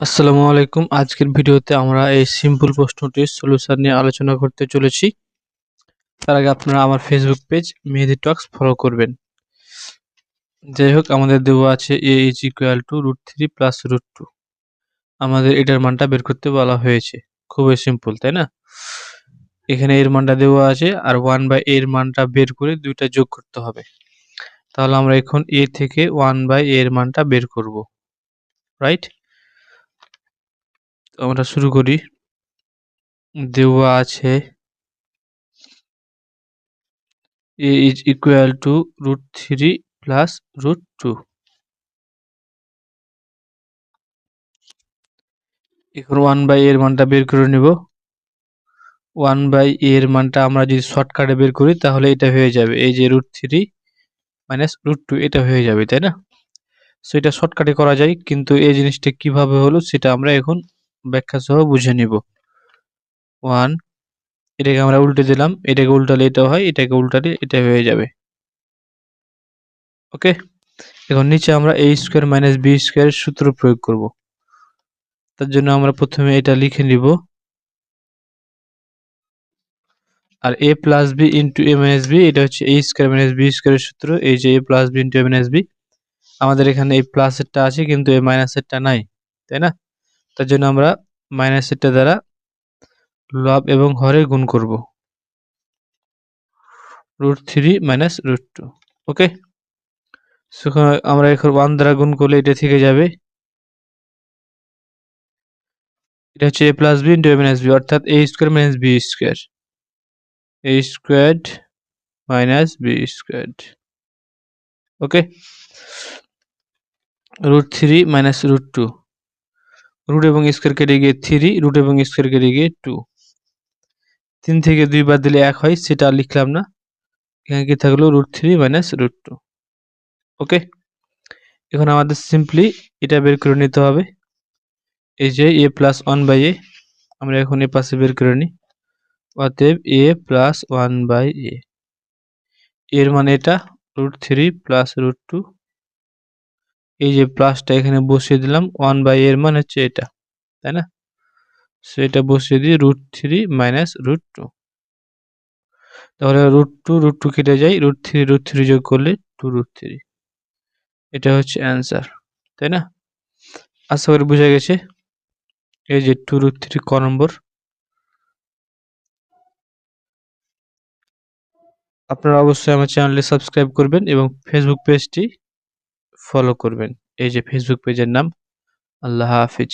আসসালামু আলাইকুম। আজকের ভিডিওতে আমরা এই সিম্পল প্রশ্নটির সলিউশন নিয়ে আলোচনা করতে চলেছি। তার আগে আপনারা আমার Facebook page Mehedi talks follow করবেন। যাই হোক, আমাদের দেওয়া আছে A is equal to root three plus root two আমাদের এটার মানটা বের করতে বলা হয়েছে। খুবই সিম্পল তাই না? এখানে এর মানটা দেওয়া আছে আর ওয়ান বাই এর মানটা বের করে দুইটা যোগ করতে হবে। তাহলে আমরা এখন এ থেকে ওয়ান বাই এর মানটা বের করব। রাইট আমরা শুরু করি। দেওয়া আছে A is equal to root three plus root two এখন ওয়ান বাই এর মানটা বের করে নিব। ওয়ান বাই এর মানটা আমরা যদি শর্টকাটে বের করি, তাহলে এটা হয়ে যাবে এই যে root three minus root two এটা হয়ে যাবে, তাই না? সো এটা শর্টকাটে করা যায়, কিন্তু এই জিনিসটা কীভাবে হলো, সেটা আমরা এখন ব্যাখ্যা সহ বুঝে নিব। ওয়ান এটাকে আমরা উল্টে দিলাম, এটাকে উল্টালে এটা হয়, এটাকে উল্টালে এটা হয়ে যাবে। ওকে এখন নিচে আমরা এ স্কোয়ার মাইনাস বি স্কোয়ারের সূত্র প্রয়োগ করব। তার জন্য আমরা প্রথমে এটা লিখে নিব। আর A plus B into A minus B এটা হচ্ছে এ স্কোয়ার মাইনাস বি স্কোয়ারের সূত্র, এই যে A plus B into A minus B আমাদের এখানে এই প্লাসেরটা আছে, কিন্তু এই মাইনাসেরটা নাই, তাই না? তার জন্য আমরা মাইনাস মাইনাসেরটা দ্বারা লব এবং হরে গুণ করব। Root three minus root two okay আমরা এখন ওয়ান দ্বারা গুণ করলে এটা থেকে যাবে। এটা হচ্ছে A plus B into A minus B অর্থাৎ A square minus B square A square minus B square okay root three minus root two root এবং স্কোয়ার কেটে গিয়ে থ্রি রুট এবং স্কোয়ার কেটে গিয়ে টু তিন থেকে দুই বার দিলে এক হয়, সেটা লিখলাম না। এখানে কি থাকল? Root three minus root two okay এখন আমাদের সিম্পলি এটা বের করে নিতে হবে। এই যে A plus one by A আমরা এখন এ পাশে বের করে নিই। অতএব A plus one by A এর মানে এটা root three plus root two এই যে প্লাসটা এখানে বসিয়ে দিলাম ওয়ান বাই এর মান হচ্ছে এটা, তাই না? সো এটা বসিয়ে দিই root three minus root two তাহলে রুট টু রুট টু কেটে যায় রুট থ্রি রুট থ্রি যোগ করলে টু রুট থ্রি এটা হচ্ছে অ্যান্সার তাই না? আশা করি বোঝা গেছে। এই যে টু রুট থ্রি ক নম্বর। আপনারা অবশ্যই আমার চ্যানেলটি সাবস্ক্রাইব করবেন এবং ফেসবুক পেজটি ফলো করবেন। এই যে ফেসবুক পেজের নাম আল্লাহ হাফিজ।